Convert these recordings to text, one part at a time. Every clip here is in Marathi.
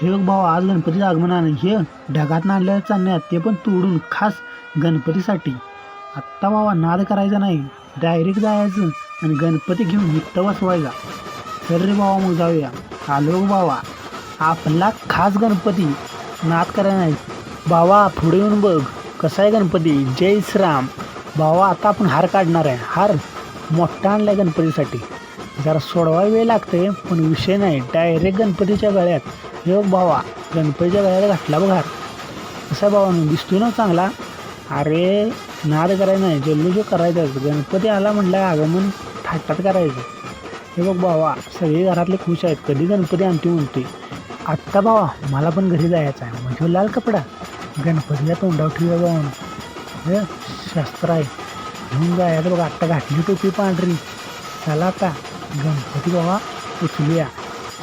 हे बघ भाऊ आज गणपतीचं आगमन हे ढगात आणलेल्या चालण्यात ते पण तोडून खास गणपतीसाठी. आत्ता बाबा नाद करायचा नाही डायरेक्ट जायचं आणि गणपती घेऊन मित्त बसवायचा. तर रे बाबा मग जाऊया. आलो ग बाबा आपला खास गणपती. नाद करायला नाही. बाबा पुढे येऊन बघ. कसा आहे गणपती? जय श्रीराम. बाबा आता आपण हार काढणार आहे. हार मोठा आणलाय गणपतीसाठी. जरा सोडवायला वेळ लागते पण विषय नाही. डायरेक्ट गणपतीच्या गळ्यात. हे बघ भावा गणपतीच्या गळ्यात घातला बघा असा कसा दिसतो दिसतोय ना चांगला. अरे नाद करायचं नाही. जल्लोष करायचं गणपती आला म्हटलं आगमन थाटात करायचं. हे बघ भावा सगळे घरातले खुश आहेत. कधी गणपती आणते म्हणते आत्ता भावा मला पण घरी जायचं आहे. म्हणजे लाल कपडा. गणपतीला तोंडावर ठेवा जाऊन. हे शस्त्र आहे. घेऊन जायचं बघा. आत्ता घातली टोपी पांढरी. चला आता. गणपती बाबा उचलूया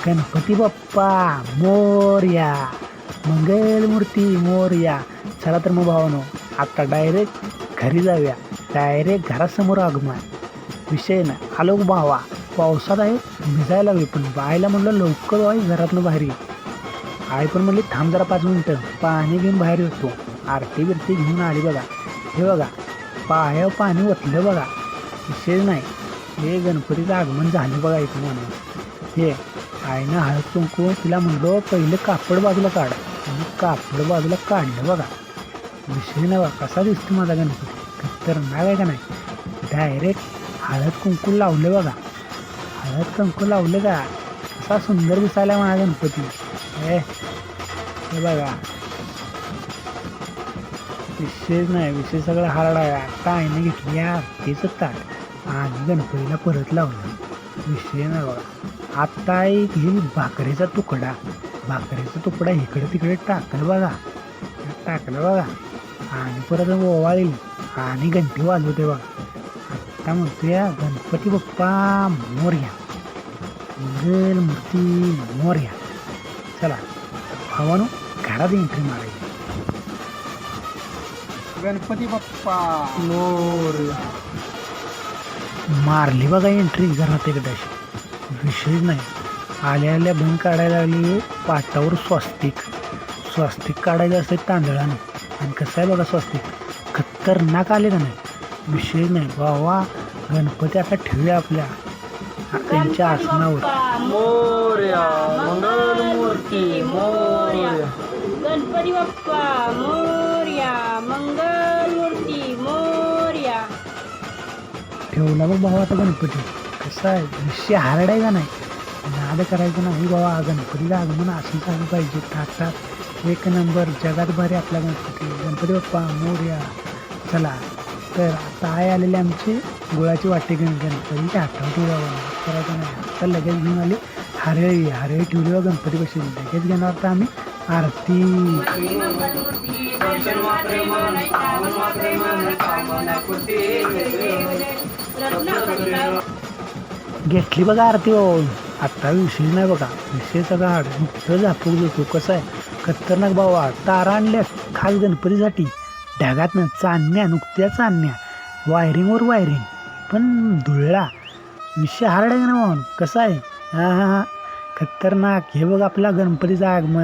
गणपती बाप्पा मोर्या मंगलमूर्ती मोर्या चला तर मग भावानो आत्ता डायरेक्ट घरी जाऊया डायरेक्ट घरासमोर आगमन विषय ना आलो ग भावा पावसात आहे भिजायला हवी पण बायला म्हटलं लवकर वाई घरातनं बाहेर ये आई पण म्हणली थांब जरा पाच मिनटं पाणी घेऊन बाहेर येतो आरती बिरती घेऊन आली बघा हे बघा पायावर पाणी ओतलं बघा विषय नाही हे गणपतीचं आगमन झालं बघा इथं म्हणून हे आईनं हळद कुंकू तिला म्हणलो पहिलं कापड बाजूला काढ. आणि कापड बाजूला काढलं बघा. विषय नाही कसा दिसतो माझा गणपती. खतरनाक आहे का नाही? डायरेक्ट हळद कुंकू लावलं बघा. हळद कुंकू लावलं का? कसा सुंदर दिसायला माझा गणपती. हे हे बघा. विशेष नाही विशेष सगळं हार्ड आहे आता आईने घेतली आरतीचं ताट. आणि गणपतीला परत लावलं. विषय नाही बघा आत्ता एक ही भाकरीचा तुकडा. भाकरीचा तुकडा इकडे तिकडे टाकलं बघा. टाकलं बघा. आणि परत ओवाळी आणि घंटी वाजवते बघा. आत्ता म्हणतोय गणपती बाप्पा मोर्या मंगल मूर्ती मोर्या चला भावानो घरात एंट्री मारायची. गणपती बाप्पा. मोर्या मारली बघा एंट्री घरात एकदाशी विषय नाही. आल्या आल्या बंद काढायला लागली पाटावर स्वस्तिक. स्वस्तिक काढायचं असते तांदळानं. आणि कसं आहे बघा स्वस्तिक? खतरनाक आले का नाही? विषय नाही. बाबा गणपती आता ठेवूया आपल्या. त्यांच्या आसनावर. मोर्या मंगलमूर्ती मोर्या. गणपती बाप्पा मोर्या मंगलमूर्ती ठेवला बघ भावा आता गणपती. कसं आहे? विषय हारडायचा नाही? नाद करायचं नाही बाबा गणपतीला आगमन असं झालं पाहिजे. आता एक नंबर जगात भारी आपला गणपती. गणपती बाप्पा मोर्या. चला तर आता आहे आलेले आमचे गुळाची वाटे घेऊन. गणपतीच्या आठवतो बाबा. करायचं नाही. आता लगेच घेऊन आले. हरळी हरळी ठेवली बा गणपती कशी लगेच घेणार तर आम्ही. आरती. घेतली बघा आरती हो आत्ता विषय नाही बघा. विषय सगळा हाड. नुकतं झापूक देतो कसं आहे? खतरनाक बाबा. तारा आणल्या खास गणपतीसाठी. ढगातनं चांदण्या नुकत्या चांदण्या वायरिंगवर वायरिंग. पण धुळला. विषय हार्ड आहे ना म्हणून कसं आहे? हां हां हां. खतरनाक. हे बघ आपला गणपतीचं आगमन.